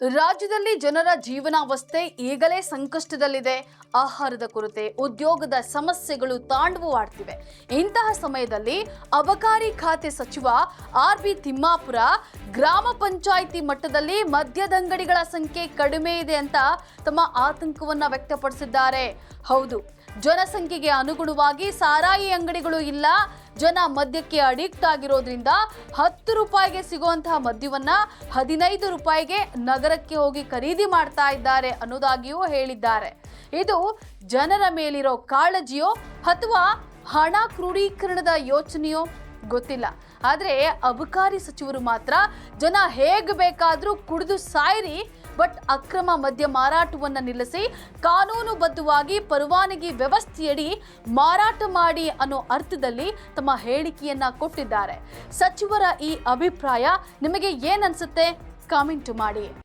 ರಾಜ್ಯದಲ್ಲಿ ಜನರ ಜೀವನಾವಸ್ಥೆ ಈಗಲೇ ಸಂಕಷ್ಟದಲ್ಲಿದೆ. ಆಹಾರದ ಕೊರತೆ, ಉದ್ಯೋಗದ ಸಮಸ್ಯೆಗಳು ತಾಂಡವವಾಡ್ತಿವೆ ಇಂತಹ ಸಮಯದಲ್ಲಿ ಅಬಕಾರಿ ಖಾತೆ ಸಚಿವ ಆರ್ ಬಿ ತಿಮ್ಮಾಪುರ, ಗ್ರಾಮ ಪಂಚಾಯಿತಿ ಮಟ್ಟದಲ್ಲಿ ಮದ್ಯದಂಗಡಿಗಳ ಸಂಖ್ಯೆ ಕಡಿಮೆ ಇದೆ ಅಂತ ತಮ್ಮ ಆತಂಕವನ್ನ ವ್ಯಕ್ತಪಡಿಸಿದ್ದಾರೆ. ಹೌದು, ಜನಸಂಖ್ಯೆಗೆ ಅನುಗುಣವಾಗಿ ಸಾರಾಯಿ ಅಂಗಡಿಗಳು ಇಲ್ಲ ಜನ ಮದ್ಯಕ್ಕೆ ಅಡಿಕ್ಟ್ ಆಗಿರೋದ್ರಿಂದ ಹತ್ತು ರೂಪಾಯಿಗೆ ಸಿಗುವಂತಹ ಮದ್ಯವನ್ನ ಹದಿನೈದು ರೂಪಾಯಿಗೆ ನಗರಕ್ಕೆ ಹೋಗಿ ಖರೀದಿ ಮಾಡ್ತಾ ಇದ್ದಾರೆ ಅನ್ನೋದಾಗಿಯೂ ಹೇಳಿದ್ದಾರೆ. ಇದು ಜನರ ಮೇಲಿರೋ ಕಾಳಜಿಯೋ ಅಥವಾ ಹಣ ಕ್ರೋಢೀಕರಣದ ಯೋಚನೆಯೋ ಗೊತ್ತಿಲ್ಲ. ಆದರೆ ಅಬಕಾರಿ ಸಚಿವರು ಮಾತ್ರ ಜನ ಹೇಗೆ ಬೇಕಾದರೂ ಕುಡಿದು ಸಾಯಿರಿ ಬಟ್ ಅಕ್ರಮ ಮದ್ಯ ಮಾರಾಟವನ್ನು ನಿಲ್ಲಿಸಿ ಕಾನೂನುಬದ್ಧವಾಗಿ ಪರವಾನಗಿ ವ್ಯವಸ್ಥೆಯಡಿ ಮಾರಾಟ ಮಾಡಿ ಅನ್ನೋ ಅರ್ಥದಲ್ಲಿ ತಮ್ಮ ಹೇಳಿಕೆಯನ್ನ ಕೊಟ್ಟಿದ್ದಾರೆ. ಸಚಿವರ ಈ ಅಭಿಪ್ರಾಯ ನಿಮಗೆ ಏನನ್ಸುತ್ತೆ ಕಾಮೆಂಟ್ ಮಾಡಿ.